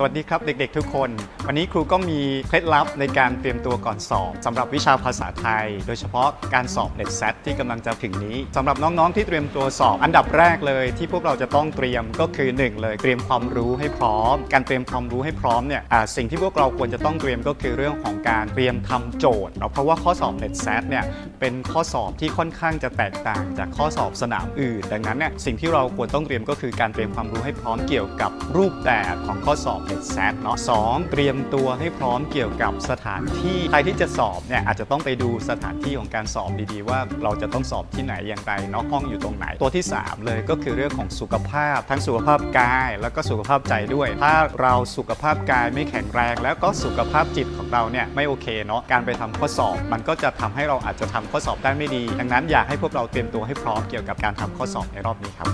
สวัสดีครับเด็กๆทุกคน วันนี้ครูก็มีเคล็ดลับในการเตรียมตัวก่อนสอบสำหรับวิชาภาษาไทย โดยเฉพาะการสอบเน็ตแซที่กำลังจะถึงนี้สำหรับน้องๆที่เตรียมตัวสอบ อันดับแรกเลยที่พวกเราจะต้องเตรียมก็คือหนึ่งเลย เตรียมความรู้ให้พร้อม การเตรียมความรู้ให้พร้อมเนี่ยสิ่งที่พวกเราควรจะต้องเตรียมก็คือเรื่องของการเตรียมทำโจทย์เนาะเพราะว่าข้อสอบเน็ตแซเนี่ย เป็นข้อสอบที่ค่อนข้างจะแตกต่างจากข้อสอบสนามอื่น ดังนั้นเนี่ยสิ่งที่เราควรต้องเตรียมก็คือการเตรียมความรู้ให้พร้อมเกี่ยวกับรูปแบบของข้อสอบเน็ตแซดเนาะสองเตรียมตัวให้พร้อมเกี่ยวกับสถานที่ใครที่จะสอบเนี่ยอาจจะต้องไปดูสถานที่ของการสอบดีๆ ว่าเราจะต้องสอบที่ไหนอย่างไรเนาะห้องอยู่ตรงไหน ตัวที่ 3 เลยก็คือเรื่องของสุขภาพ ทั้งสุขภาพกาย แล้วก็สุขภาพใจด้วย ถ้าเราสุขภาพกายไม่แข็งแรง แล้วก็สุขภาพจิตของเราเนี่ยไม่โอเคเนาะการไปทำข้อสอบ มันก็จะทำให้เราอาจจะทำข้อสอบได้ไม่ดี ดังนั้นอยากให้พวกเราเตรียมตัวให้พร้อมเกี่ยวกับการทำข้อสอบในรอบนี้ครับ